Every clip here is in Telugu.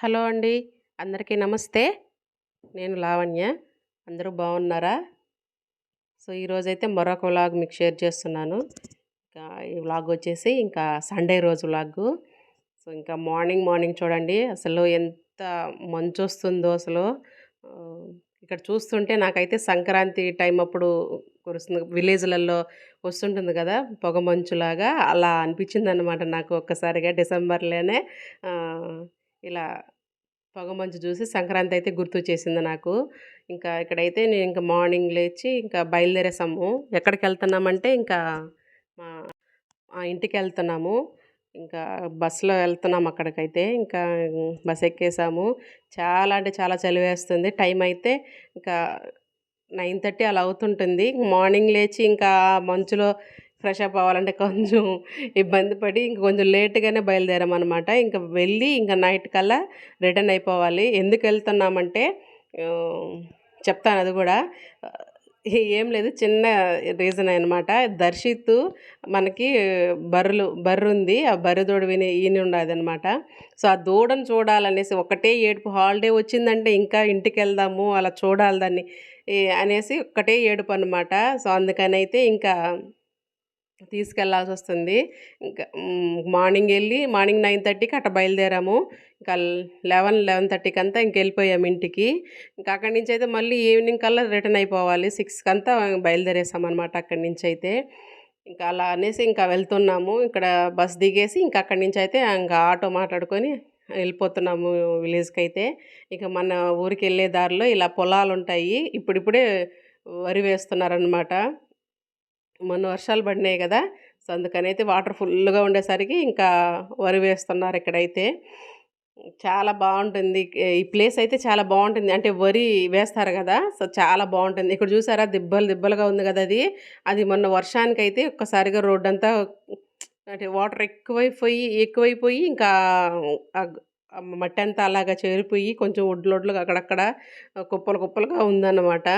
హలో అండి. అందరికీ నమస్తే. నేను లావణ్య. అందరూ బాగున్నారా సో ఈరోజైతే మరొక వ్లాగ్ మీకు షేర్ చేస్తున్నాను. ఇంకా ఈ వ్లాగ్ వచ్చేసి ఇంకా సండే రోజు వ్లాగ్. సో ఇంకా మార్నింగ్ మార్నింగ్ చూడండి. అసలు ఎంత మంచు వస్తుందో అసలు. ఇక్కడ చూస్తుంటే నాకైతే సంక్రాంతి టైం అప్పుడు కురుస్తుంది. విలేజ్లలో వస్తుంటుంది కదా పొగ మంచులాగా. అలా అనిపించింది అనమాట నాకు ఒక్కసారిగా డిసెంబర్లోనే. ఇలా పొగమంచు చూసి సంక్రాంతి అయితే గుర్తు చేసింది నాకు. ఇంకా ఇక్కడైతే నేను ఇంకా మార్నింగ్ లేచి ఇంకా బయలుదేరేసాము. ఎక్కడికి వెళ్తున్నామంటే ఇంకా మా మా ఇంటికి వెళ్తున్నాము. ఇంకా బస్సులో వెళ్తున్నాం అక్కడికైతే. ఇంకా బస్ ఎక్కేసాము. చాలా అంటే చాలా చలి వేస్తుంది. టైం అయితే ఇంకా నైన్ థర్టీ అలా అవుతుంటుంది. మార్నింగ్ లేచి ఇంకా మంచులో ఫ్రెష్ అప్ అవ్వాలంటే కొంచెం ఇబ్బంది పడి ఇంక కొంచెం లేట్గానే బయలుదేరామన్నమాట. ఇంకా వెళ్ళి ఇంకా నైట్ కల్లా రిటర్న్ అయిపోవాలి. ఎందుకు వెళ్తున్నామంటే చెప్తాను అది కూడా. ఏం లేదు చిన్న రీజన్ అనమాట దర్శిత్ మనకి బర్రెలు బర్రె ఉంది. ఆ బర్రె దూడ విని ఈయన ఉండదు అనమాట సో ఆ దూడను చూడాలనేసి ఒకటే ఏడుపు హాలిడే వచ్చిందంటే ఇంకా ఇంటికి వెళ్దాము అలా చూడాలి దాన్ని అనేసి ఒకటే ఏడుపు అనమాట సో అందుకని అయితే ఇంకా తీసుకెళ్ళాల్సి వస్తుంది ఇంకా మార్నింగ్ వెళ్ళి మార్నింగ్ నైన్ థర్టీకి అట్లా బయలుదేరాము. ఇంకా లెవెన్ లెవెన్ థర్టీకి అంతా ఇంక వెళ్ళిపోయాము ఇంటికి. ఇంకా అక్కడి నుంచి అయితే మళ్ళీ ఈవినింగ్ కల్లా రిటర్న్ అయిపోవాలి. సిక్స్కి అంతా బయలుదేరేసాం అనమాట అక్కడి నుంచి అయితే ఇంకా అలా అనేసి ఇంకా వెళ్తున్నాము. ఇక్కడ బస్ దిగేసి ఇంకా అక్కడి నుంచి అయితే ఇంకా ఆటో మాట్లాడుకొని వెళ్ళిపోతున్నాము విలేజ్కి అయితే ఇక మన ఊరికి వెళ్ళే దారిలో ఇలా పొలాలు ఉంటాయి ఇప్పుడిప్పుడే వరి వేస్తున్నారనమాట మొన్న వర్షాలు పడినాయి కదా సో అందుకని అయితే వాటర్ ఫుల్గా ఉండేసరికి ఇంకా వరి వేస్తున్నారు ఇక్కడైతే. చాలా బాగుంటుంది. ఈ ప్లేస్ అయితే చాలా బాగుంటుంది. అంటే వరి వేస్తారు కదా సో చాలా బాగుంటుంది. ఇక్కడ చూసారా దిబ్బలు దిబ్బలుగా ఉంది కదా అది. అది మొన్న వర్షానికి అయితే ఒక్కసారిగా రోడ్డు అంతా అంటే వాటర్ ఎక్కువైపోయి ఎక్కువైపోయి ఇంకా మట్టి అంతా అలాగా చేరిపోయి కొంచెం ఒడ్లొడ్లుగా అక్కడక్కడ కుప్పలు కుప్పలుగా ఉందన్నమాట.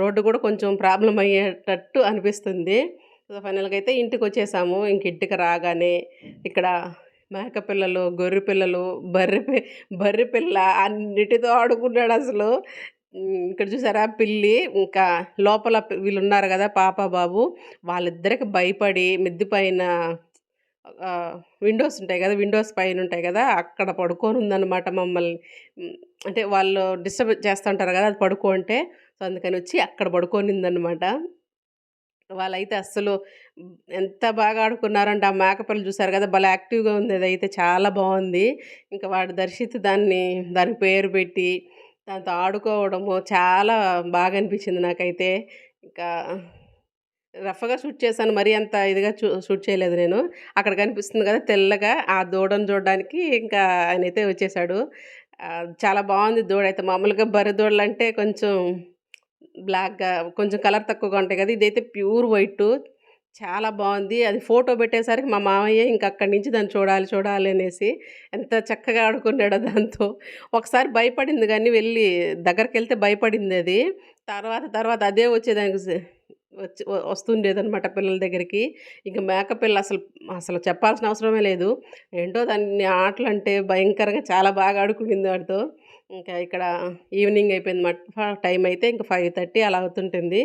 రోడ్డు కూడా కొంచెం ప్రాబ్లం అయ్యేటట్టు అనిపిస్తుంది. సో ఫైనల్గా అయితే ఇంటికి వచ్చేసాము ఇంక ఇంటికి రాగానే ఇక్కడ మేక పిల్లలు గొర్రె పిల్లలు బర్రె బర్రె పిల్ల అన్నిటితో ఆడుకున్నాడు అసలు. ఇక్కడ చూసారా పిల్లి ఇంకా లోపల వీళ్ళు ఉన్నారు కదా పాప బాబు. వాళ్ళిద్దరికి భయపడి మిద్ది పైన విండోస్ ఉంటాయి కదా విండోస్ పైన ఉంటాయి కదా అక్కడ పడుకొని ఉందన్నమాట మమ్మల్ని. అంటే వాళ్ళు డిస్టర్బ్ చేస్తుంటారు కదా అది పడుకుంటే సో అందుకని వచ్చి అక్కడ పడుకొనిందనమాట వాళ్ళైతే అస్సలు ఎంత బాగా ఆడుకున్నారంటే ఆ మేకపిల్ల చూసారు కదా భలే యాక్టివ్గా ఉంది. అదైతే చాలా బాగుంది. ఇంకా వాడు దర్శిత్ దాన్ని దానికి పేరు పెట్టి దాంతో ఆడుకోవడము చాలా బాగా అనిపించింది నాకైతే. ఇంకా రఫ్గా షూట్ చేశాను. మరీ అంత ఇదిగా చూ షూట్ చేయలేదు నేను. అక్కడ కనిపిస్తుంది కదా తెల్లగా ఆ దూడను చూడడానికి ఇంకా ఆయన అయితే వచ్చేసాడు చాలా బాగుంది దూడ. అయితే మామూలుగా బర్రె దూడలు అంటే కొంచెం బ్లాక్గా కొంచెం కలర్ తక్కువగా ఉంటాయి కదా. ఇదైతే ప్యూర్ వైట్. చాలా బాగుంది. అది ఫోటో పెట్టేసరికి మా మామయ్య ఇంకా అక్కడి నుంచి దాన్ని చూడాలి చూడాలి అనేసి ఎంత చక్కగా ఆడుకున్నాడో దాంతో. ఒకసారి భయపడింది కానీ వెళ్ళి దగ్గరికి వెళ్తే భయపడింది అది. తర్వాత తర్వాత అదే వచ్చేదానికి వచ్చి వస్తుండేదనమాట వస్తుండేదన్నమాట పిల్లల దగ్గరికి. ఇంకా మేకపిల్ల అసలు అసలు చెప్పాల్సిన అవసరమే లేదు. ఏంటో దాన్ని ఆటలు అంటే భయంకరంగా చాలా బాగా ఆడుకునింది వాడితో. ఇంకా ఇక్కడ ఈవినింగ్ అయిపోయింది మాట టైం అయితే ఇంకా ఫైవ్ థర్టీ అలా అవుతుంటుంది.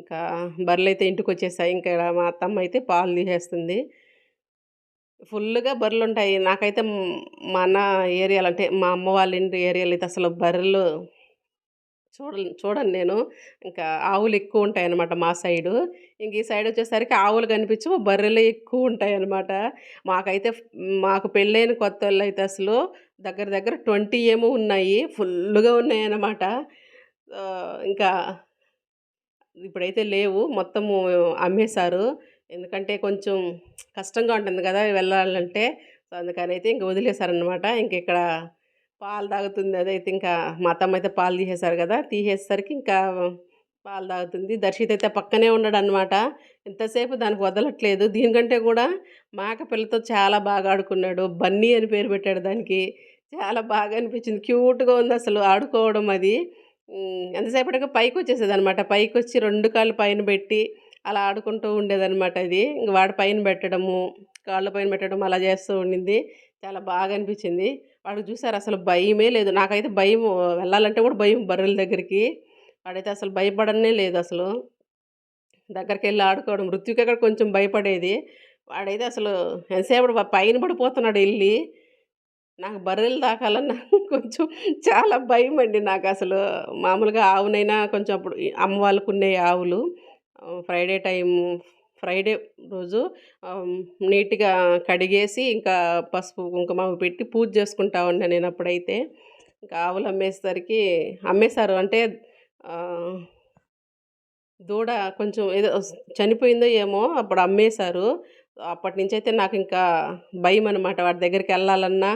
ఇంకా బర్రెలు అయితే ఇంటికి వచ్చేసాయి ఇంకా ఇక్కడ మా అత్తమ్మ అయితే పాలు తీసేస్తుంది. ఫుల్గా బర్రెలు ఉంటాయి నాకైతే మన ఏరియాలో అంటే మా అమ్మ వాళ్ళ ఇంటి ఏరియాలో అయితే అసలు బర్రెలు చూడ చూడండి నేను. ఇంకా ఆవులు ఎక్కువ ఉంటాయి అన్నమాట మా సైడు. ఇంక ఈ సైడ్ వచ్చేసరికి ఆవులు కనిపించవు బర్రెలు ఎక్కువ ఉంటాయి అన్నమాట మాకైతే మాకు పెళ్ళైన కొత్త వాళ్ళు అయితే అసలు దగ్గర దగ్గర ట్వంటీ ఏమో ఉన్నాయి ఫుల్గా ఉన్నాయి అన్నమాట ఇంకా ఇప్పుడైతే లేవు మొత్తము అమ్మేశారు. ఎందుకంటే కొంచెం కష్టంగా ఉంటుంది కదా వెళ్ళాలంటే. సో అందుకని అయితే ఇంక వదిలేశారనమాట ఇంక ఇక్కడ పాలు తాగుతుంది. అదైతే ఇంకా మా అత్తమ్మ అయితే పాలు తీసేశారు కదా! తీసేసరికి ఇంకా పాలు తాగుతుంది. దర్శిత్ అయితే పక్కనే ఉన్నాడు అనమాట ఎంతసేపు దానికి వదలట్లేదు. దీనికంటే కూడా మాక పిల్లతో చాలా బాగా ఆడుకున్నాడు. బన్నీ అని పేరు పెట్టాడు దానికి. చాలా బాగా అనిపించింది. క్యూట్గా ఉంది అసలు ఆడుకోవడం అది. ఎంతసేపటికి పైకి వచ్చేసేది అనమాట పైకి వచ్చి రెండు కాళ్ళు పైన పెట్టి అలా ఆడుకుంటూ ఉండేదన్నమాట ఇది ఇంక వాడి పైన పెట్టడము కాళ్ళ పైన పెట్టడం అలా చేస్తూ ఉండింది. చాలా బాగా అనిపించింది. వాడికి చూసారు? అసలు భయమే లేదు. నాకైతే భయం వెళ్ళాలంటే కూడా భయం బర్రెల దగ్గరికి. వాడైతే అసలు భయపడనే లేదు అసలు. దగ్గరికి వెళ్ళి ఆడుకోవడం మృత్యుకి అక్కడ కొంచెం భయపడేది. వాడైతే అసలు ఎంతసేపు పైన పడిపోతున్నాడు వెళ్ళి. నాకు బర్రెలు తాకాలన్న కొంచెం చాలా భయం అండి నాకు అసలు. మామూలుగా ఆవునైనా కొంచెం అప్పుడు అమ్మ వాళ్ళకు ఉండే ఆవులు. ఫ్రైడే టైం ఫ్రైడే రోజు నీట్గా కడిగేసి ఇంకా పసుపు కుంకుమ పెట్టి పూజ చేసుకుంటా ఉన్నా నేను అప్పుడైతే ఇంకా ఆవులు అమ్మేసరికి అమ్మేశారు అంటే దూడ కొంచెం ఏదో చనిపోయిందో ఏమో అప్పుడు అమ్మేశారు. అప్పటి నుంచయితే నాకు ఇంకా భయం అనమాట. వాటి దగ్గరికి వెళ్ళాలన్నా,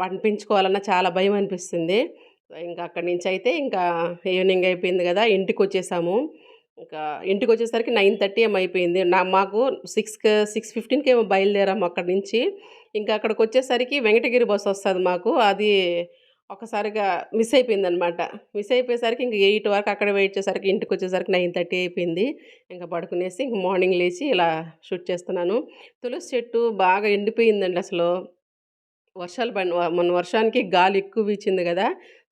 వాటిని పెంచుకోవాలన్నా చాలా భయం అనిపిస్తుంది. ఇంకా అక్కడి నుంచి అయితే ఇంకా ఈవినింగ్ అయిపోయింది కదా ఇంటికి వచ్చేసాము ఇంకా ఇంటికొచ్చేసరికి 9:30 ఏమో అయిపోయింది. నా మాకు 6కి 6:15కి ఏమో బయలుదేరాము అక్కడి నుంచి. ఇంకా అక్కడికి వచ్చేసరికి వెంకటగిరి బస్సు వస్తుంది మాకు. అది ఒకసారిగా మిస్ అయిపోయిందనమాట. మిస్ అయిపోయేసరికి ఇంక ఎయిట్ వరకు అక్కడ వెయిట్ చేసేసరికి ఇంటికొచ్చేసరికి 9:30 అయిపోయింది. ఇంకా పడుకునేసి ఇంక మార్నింగ్ లేచి ఇలా షూట్ చేస్తున్నాను. తులసి చెట్టు బాగా ఎండిపోయిందండి అసలు. వర్షాలు పడిన వ మొన్న వర్షానికి గాలి ఎక్కువ వీచింది కదా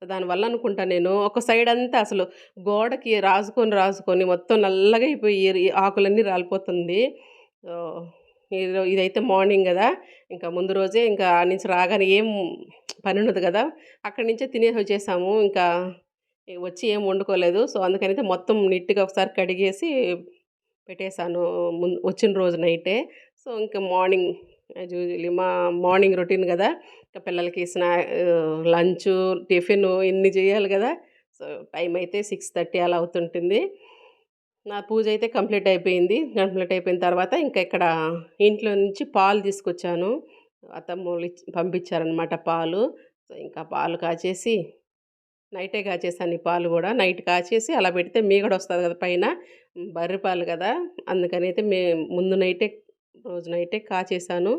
దానివల్ల అనుకుంటా నేను ఒక సైడ్ అంతా అసలు గోడకి రాసుకొని, రాసుకొని మొత్తం నల్లగా అయిపోయి ఆకులన్నీ రాలిపోతుంది. ఇదైతే మార్నింగ్ కదా ఇంకా ముందు రోజే ఇంకా ఆడ నుంచి రాగానే ఏం పని ఉండదు కదా అక్కడి నుంచే తినేసి వచ్చేసాము. ఇంకా వచ్చి ఏం వండుకోలేదు. సో, అందుకనైతే మొత్తం నీట్‌గా ఒకసారి కడిగేసి పెట్టేశాను ముందు వచ్చిన రోజు నైటే. సో, ఇంకా మార్నింగ్ యాజ్ యూజువల్లీ మా మార్నింగ్ రొటీన్ కదా ఇంకా పిల్లలకి స్నా లంచ్ టిఫిన్ ఇన్ని చేయాలి కదా సో, టైం అయితే 6:30 అలా అవుతుంటుంది. నా పూజ అయితే కంప్లీట్ అయిపోయింది. కంప్లీట్ అయిపోయిన తర్వాత ఇంకా ఇక్కడ ఇంట్లో నుంచి పాలు తీసుకొచ్చాను. అత్తమ్మలు పంపించారనమాట పాలు. సో, ఇంకా పాలు కాచేసి నైటే కాచేసాను ఈ పాలు కూడా నైట్ కాచేసి అలా పెడితే మీగడ వస్తుంది కదా పైన. బర్రె పాలు కదా అందుకని అయితే మే ముందు నైటే రోజునైతే కాచేసాను.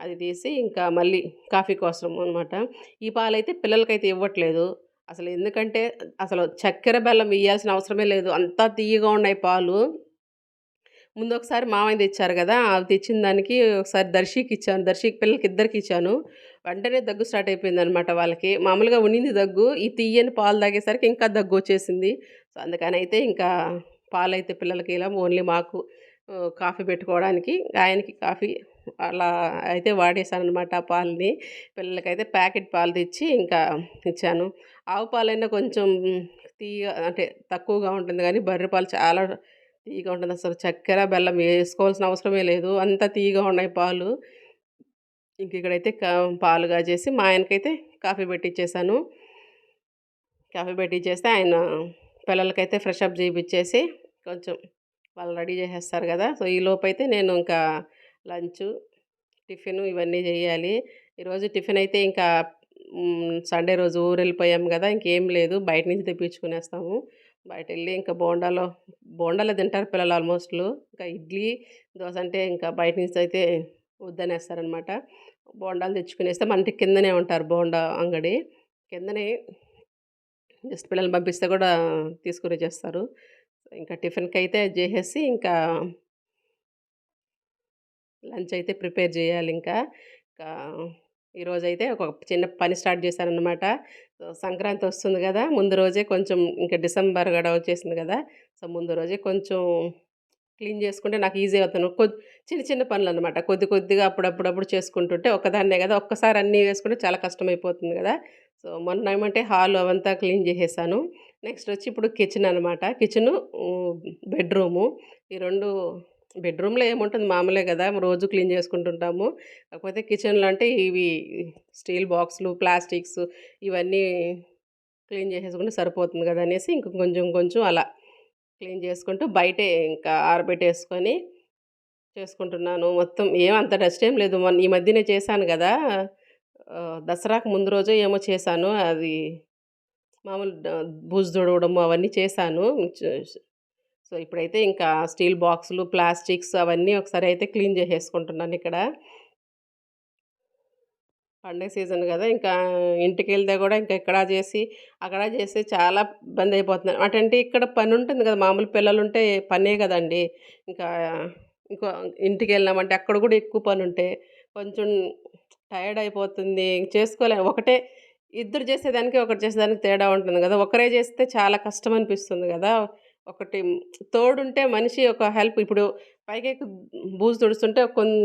అది తీసి ఇంకా మళ్ళీ కాఫీ కోసం అనమాట. ఈ పాలైతే పిల్లలకైతే ఇవ్వట్లేదు. అసలు ఎందుకంటే అసలు చక్కెర, బెల్లం వేయాల్సిన అవసరమే లేదు. అంతా తియ్యగా ఉన్నాయి పాలు. ముందు ఒకసారి మామయ్య తెచ్చారు కదా అవి తెచ్చిన దానికి ఒకసారి దర్శికిచ్చాను. దర్శికి పిల్లలకి ఇద్దరికి ఇచ్చాను. వెంటనే దగ్గు స్టార్ట్ అయిపోయిందనమాట వాళ్ళకి. మామూలుగా ఉనింది దగ్గు. ఈ తియ్యని పాలు తాగేసరికి ఇంకా దగ్గు వచ్చేసింది సో, అయితే ఇంకా పాలైతే పిల్లలకి ఇలా ఓన్లీ మాకు కాఫీ పెట్టుకోవడానికి, ఆయనకి కాఫీ అలా అయితే వాడేసాననమాట ఆ పాలని. పిల్లలకైతే ప్యాకెట్ పాలు తెచ్చి ఇంకా ఇచ్చాను. ఆవు పాలైనా కొంచెం తీయ అంటే తక్కువగా ఉంటుంది కానీ బర్రె పాలు చాలా తీగా ఉంటుంది. అసలు చక్కెర, బెల్లం వేసుకోవాల్సిన అవసరమే లేదు. అంత తీగా ఉన్నాయి పాలు. ఇంక ఇక్కడైతే పాలుగా పాలు కాచేసి మా ఆయనకైతే కాఫీ పెట్టిచ్చేసాను. కాఫీ పెట్టిచ్చేస్తే ఆయన పిల్లలకైతే ఫ్రెష్ అప్ చేపిచ్చేసి కొంచెం వాళ్ళు రెడీ చేసేస్తారు కదా సో, ఈ లోపైతే నేను ఇంకా లంచ్ టిఫిన్ ఇవన్నీ చేయాలి ఈరోజు టిఫిన్ అయితే ఇంకా సండే రోజు ఊరెళ్ళిపోయాం కదా ఇంకేం లేదు. బయట నుంచి తెప్పించుకునేస్తాము. బయట వెళ్ళి ఇంకా బోండాలో బోండాలో తింటారు పిల్లలు ఆల్మోస్ట్‌లు. ఇంకా ఇడ్లీ, దోశ అంటే ఇంకా బయట నుంచి అయితే వద్దనేస్తారనమాట. బోండాలు తెచ్చుకునేస్తే మన ఇంటి కిందనే ఉంటారు బోండా అంగడి. కిందనే జస్ట్ పిల్లల్ని పంపిస్తే కూడా తీసుకుని తీసుకొనొచ్చేస్తారు. ఇంకా టిఫిన్కి అయితే చేసేసి ఇంకా లంచ్ అయితే ప్రిపేర్ చేయాలి ఇంకా. ఈరోజైతే ఒక చిన్న పని స్టార్ట్ చేశానమాట సంక్రాంతి వస్తుంది కదా! ముందు రోజే కొంచెం ఇంకా డిసెంబర్ కూడా వచ్చేసింది కదా! సో, ముందు రోజే కొంచెం క్లీన్ చేసుకుంటే నాకు ఈజీ అవుతుంది. కొద్ది చిన్న చిన్న పనులనమాట. కొద్ది కొద్దిగా అప్పుడప్పుడప్పుడు చేసుకుంటుంటే ఒక్కదాన్నే కదా! ఒక్కసారి అన్నీ వేసుకుంటే చాలా కష్టమైపోతుంది కదా! సో, మొన్న ఏమంటే హాల్ అవంతా క్లీన్ చేసేసాను. నెక్స్ట్ వచ్చి ఇప్పుడు కిచెన్ అనమాట. Kitchen bedroom. ఈ రెండు బెడ్‌రూమ్‌లో ఏముంటుంది మామూలే కదా రోజు క్లీన్ చేసుకుంటుంటాము. కాకపోతే కిచెన్‌లో అంటే ఇవి స్టీల్ బాక్సులు, ప్లాస్టిక్స్ ఇవన్నీ క్లీన్ చేసేసుకుంటే సరిపోతుంది కదా అనేసి ఇంక కొంచెం కొంచెం అలా క్లీన్ చేసుకుంటూ బయటే ఇంకా ఆరబెట్టేసుకొని చేసుకుంటున్నాను. మొత్తం ఏం అంత డస్ట్ ఏం లేదు. మొన్న ఈ మధ్యనే చేశాను కదా దసరాకు ముందు రోజు ఏమో చేశాను. అది మామూలు డ బూజు తుడవడము అవన్నీ చేశాను. సో, ఇప్పుడైతే ఇంకా స్టీల్ బాక్సులు, ప్లాస్టిక్స్ అవన్నీ ఒకసారి అయితే క్లీన్ చేసేసుకుంటున్నాను ఇక్కడ. పండగ సీజన్ కదా! ఇంకా ఇంటికెళ్తే కూడా ఇంకా ఇక్కడ చేసి, అక్కడ చేసి చాలా ఇబ్బంది అయిపోతున్నాను. అటంటే ఇక్కడ పని ఉంటుంది కదా! మామూలు పిల్లలు ఉంటే పనే కదండి! ఇంకా ఇంకో ఇంటికెళ్ళామంటే అక్కడ కూడా ఎక్కువ పనుంటే కొంచెం టైర్డ్ అయిపోతుంది. ఇంక చేసుకోలే. ఒకటే ఇద్దరు చేసేదానికి, ఒకటి చేసేదానికి తేడా ఉంటుంది కదా ఒకరే చేస్తే చాలా కష్టం అనిపిస్తుంది కదా ఒకటి తోడుంటే మనిషి ఒక హెల్ప్ ఇప్పుడు పైకెక్కి బూజు తుడుస్తుంటే కొన్ని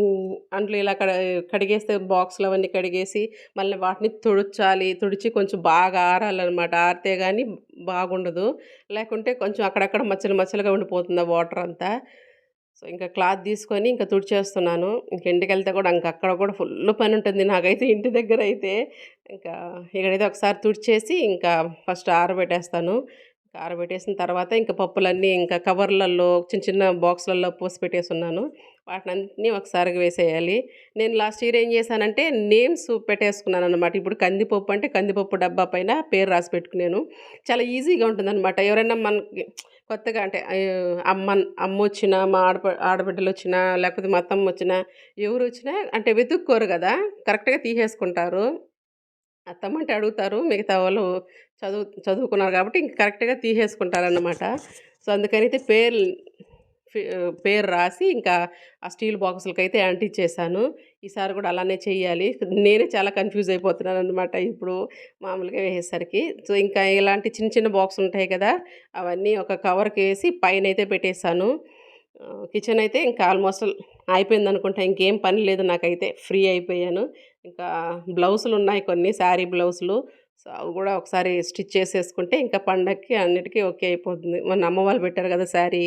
అంట్లు ఇలా కడ కడిగేస్తే బాక్స్‌లు అవన్నీ కడిగేసి, మళ్ళీ వాటిని తుడుచాలి తుడిచి కొంచెం బాగా ఆరాలన్నమాట ఆరితే కానీ బాగుండదు. లేకుంటే కొంచెం అక్కడక్కడ మచ్చలు మచ్చలుగా ఉండిపోతుంది ఆ వాటర్ అంతా. సో, ఇంకా క్లాత్ తీసుకొని ఇంకా తుడిచేస్తున్నాను. ఇంక ఇంటికెళ్తే కూడా ఇంకా అక్కడ కూడా ఫుల్ పని ఉంటుంది నాకైతే ఇంటి దగ్గర అయితే ఇంకా ఇక్కడైతే ఒకసారి తుడిచేసి ఇంకా ఫస్ట్ ఆరబెట్టేస్తాను. ఆరబెట్టేసిన తర్వాత ఇంకా పప్పులన్నీ ఇంకా కవర్‌లలో చిన్న చిన్న బాక్స్‌లలో పోసి పెట్టేసున్నాను. వాటినన్నిటిని ఒకసారిగా వేసేయాలి. నేను లాస్ట్ ఇయర్ ఏం చేశానంటే నేమ్స్ పెట్టేసుకున్నాననమాట. ఇప్పుడు కందిపప్పు అంటే కందిపప్పు డబ్బా పైన పేరు రాసి పెట్టుకున్నాను. చాలా ఈజీగా ఉంటుందనమాట. ఎవరైనా మనకి కొత్తగా అంటే అమ్మ అమ్మ వచ్చినా మా ఆడప ఆడబిడ్డలొచ్చినా, లేకపోతే మా అత్తమ్మ వచ్చినా ఎవరు వచ్చినా అంటే వెతుక్కోరు కదా కరెక్ట్‌గా తీసేసుకుంటారు. అత్తమ్మంటే అడుగుతారు. మిగతా వాళ్ళు చదువు చదువుకున్నారు కాబట్టి ఇంక కరెక్ట్‌గా తీసేసుకుంటారన్నమాట సో, అందుకనైతే పేర్లు పేరు రాసి ఇంకా ఆ స్టీల్ బాక్సులకైతే అంటించేసాను. ఈసారి కూడా అలానే చేయాలి నేనే చాలా కన్‌ఫ్యూజ్ అయిపోతున్నాను అనమాట ఇప్పుడు మామూలుగా వేసేసరికి. సో, ఇంకా ఇలాంటి చిన్న చిన్న బాక్స్ ఉంటాయి కదా! అవన్నీ ఒక కవర్కి వేసి పైనైతే పెట్టేసాను. పెట్టేశాను కిచెన్ అయితే ఇంకా ఆల్మోస్ట్ అయిపోయిందనుకుంటా. ఇంకేం పని లేదు నాకైతే. ఫ్రీ అయిపోయాను. ఇంకా బ్లౌజులున్నాయి కొన్ని శారీ బ్లౌజులు. సో, అవి కూడా ఒకసారి స్టిచ్ చేసేసుకుంటే ఇంకా పండగకి అన్నిటికీ ఓకే అయిపోతుంది. మొన్న అమ్మ వాళ్ళు పెట్టారు కదా శారీ.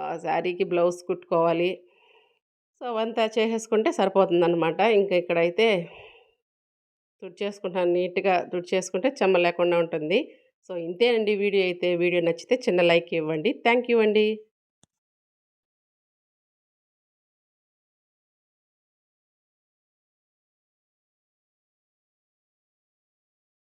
ఆ శారీకి బ్లౌజ్ కుట్టుకోవాలి. సో, అవంతా చేసేసుకుంటే సరిపోతుందనమాట. ఇంకా ఇక్కడైతే తుడిచేసుకుంటాను నీట్‌గా తుడిచేసుకుంటే చెమ్మ లేకుండా ఉంటుంది. సో, ఇంతేనండి వీడియో అయితే. వీడియో నచ్చితే చిన్న లైక్ ఇవ్వండి. థ్యాంక్ యూ అండి.